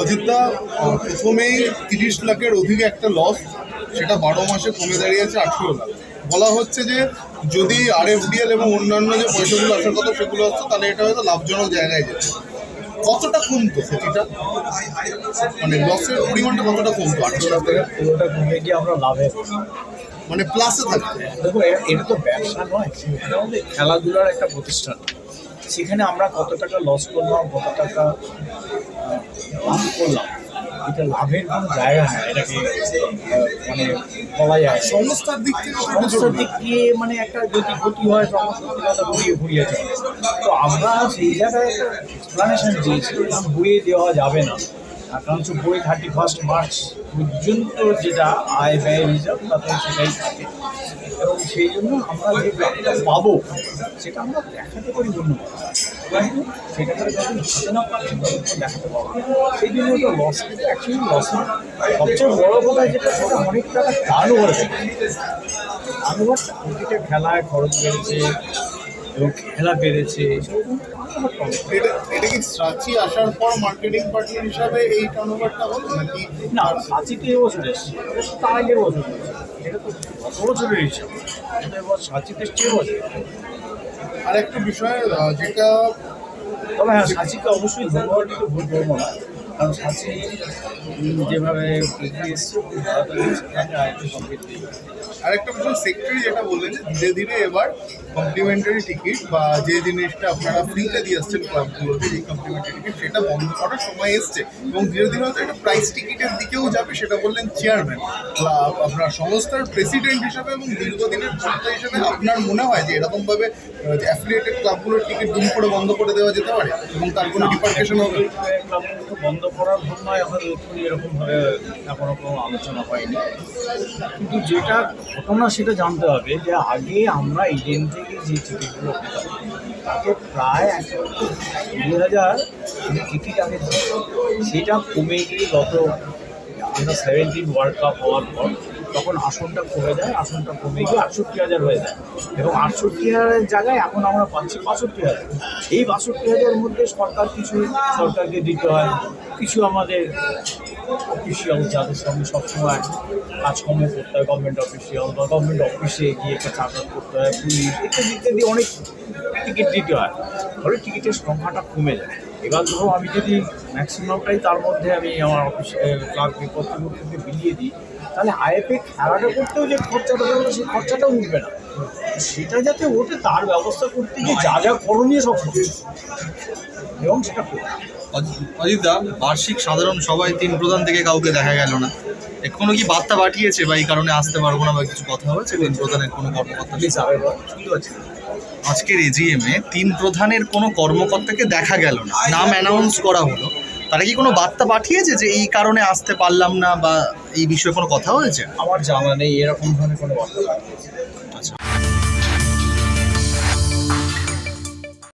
অযোধ্যা প্রথমেই তিরিশ লাখের অধিক একটা লস সেটা বারো মাসে কমে দাঁড়িয়েছে আঠেরো লাখ। বলা হচ্ছে যে যদি আরএফডিএল এবং অন্যান্য যে পয়সাগুলো আসার কথা সেগুলো আসতো তাহলে এটা হয়তো লাভজনক জায়গায় যেত কতটা কমতো ক্ষতিটা মানে লসের পরিমাণটা কতটা কমতো? আঠেরো লাখ টাকা পুরোটা কমে গিয়ে আমরা লাভে মানে প্লাসে থাকতো দেখো এটা তো ব্যবসা নয় খেলাধুলার একটা প্রতিষ্ঠান। সেখানে আমরা কত টাকা লস করলাম কত টাকা লাভ করলাম? এটা লাভের কোনো জায়গা হয় এটাকে মানে বলা যায়। সংস্থার দিক থেকে সংস্থার দিক দিয়ে মানে একটা যদি ক্ষতি হয় তখন সত্যি ঘুরিয়ে ঘুরিয়ে যায়। তো আমরা সেই জায়গায় একটা এক্সপ্লানেশন দিয়েছি কারণ বইয়ে দেওয়া যাবে না। কারণ থার্টি ফার্স্ট মার্চ পর্যন্ত যেটা আয় ব্যয় হিসাব, তাতে সেটাই থাকে। এবং সেই জন্য আমরা যে লাভটা পাবো, সেটা আমরা দেখাতে পারি অন্য কিন্তু সেটা করে যখন হাতে না পাচ্ছি দেখাতে পারব সেই জন্য ওটা লস সবচেয়ে প্রতিটা খেলায় খরচ বেড়েছে খেলা বেড়েছে। এটা এটা কি সাচি আসার পর মার্কেটিং পার্টনার হিসাবে এই টার্নওভারটা হলো নাকি না এবছর এসছে। তার আগের বছর এটা তো গত বছরের হিসাব। এটা এবার সাচিতে এসছে এবছর আর একটা বিষয় যেটা তবে হ্যাঁ সাচিকে অবশ্যই ধন্যবাদ দিতে ভুল করব না। কারণ উম, যেভাবে আরেকটু বিষয় সেক্টরি যেটা বললেন যে ধীরে ধীরে এবার কমপ্লিমেন্টারি টিকিট বা যে জিনিসটা আপনারা ফ্রিতে দিয়ে আসছেন ক্লাবগুলোতে এই কমপ্লিমেন্টারি টিকিট সেটা বন্ধ করার সময় এসছে। এবং ধীরে ধীরে হয়তো একটা প্রাইস টিকিটের দিকেও যাবে সেটা বললেন চেয়ারম্যান ক্লাব আপনার সংস্থার প্রেসিডেন্ট হিসাবে এবং দীর্ঘদিনের কর্তা হিসাবে আপনার মনে হয় যে এরকমভাবে অ্যাফিলিয়েটেড ক্লাবগুলোর টিকিট দুম করে বন্ধ করে দেওয়া যেতে পারে? এবং তার কোনো ডিপার্টেশন হবে? বন্ধ করার জন্য আমাদের এক্ষুনি এরকমভাবে এখনও কোনো আলোচনা হয়নি কিন্তু যেটা ঘটনা সেটা জানতে হবে যে আগে আমরা এজেন্ট থেকে যে টিকিটগুলো পেতাম, তাতে প্রায় দু হাজার টিকিট আগে। সেটা কমে গিয়ে গত সেভেন্টিন ওয়ার্ল্ড কাপ হওয়ার পর তখন আসনটা কমে যায়, আসনটা কমে গিয়ে আটষট্টি হাজার হয়ে যায়। এবং আটষট্টি হাজারের জায়গায় এখন আমরা পাচ্ছি বাষট্টি হাজার। এই বাষট্টি হাজারের মধ্যে সরকার কিছু, সরকারকে দিতে হয়। কিছু আমাদের অফিসিয়াল যাদের সঙ্গে সবসময় কাজকর্ম করতে হয় গভর্নমেন্ট অফিসিয়াল বা গভর্নমেন্ট অফিসে গিয়ে একটা চাকরি করতে হয়, পুলিশ ইত্যাদি ইত্যাদি অনেক টিকিট দিতে হয়। ফলে টিকিটের সংখ্যাটা কমে যায়। এবার ধরো আমি যদি ম্যাক্সিমামটাই তার মধ্যে আমি আমার অফিসে ক্লাব কর্তৃপক্ষকে বিলিয়ে দিই, তাহলে আইএফএ খেলাটা করতেও যে খরচাটা দেবো সেই খরচাটাও উঠবে না। সেটা যাতে ওঠে, তার ব্যবস্থা করতে গিয়ে যা যা করণীয় সব এবং সেটা করবে অজিতদা বার্ষিক সাধারণ সবাই তিন প্রধান থেকে কাউকে দেখা গেল না। কোনো কি বার্তা পাঠিয়েছে বা এই কারণে আসতে পারব না বা কিছু কথা হয়েছে তিন প্রধানের কোনো কর্মকর্তা। আজকের এজিএম এ তিন প্রধানের কোনো কর্মকর্তাকে দেখা গেল না। নাম অ্যানাউন্স করা হলো। তারা কি কোনো বার্তা পাঠিয়েছে যে এই কারণে আসতে পারলাম না বা এই বিষয়ে কোনো কথা হয়েছে? আমার জানা নেই এরকম ধরনের কোনো বার্তা পাঠিয়েছে।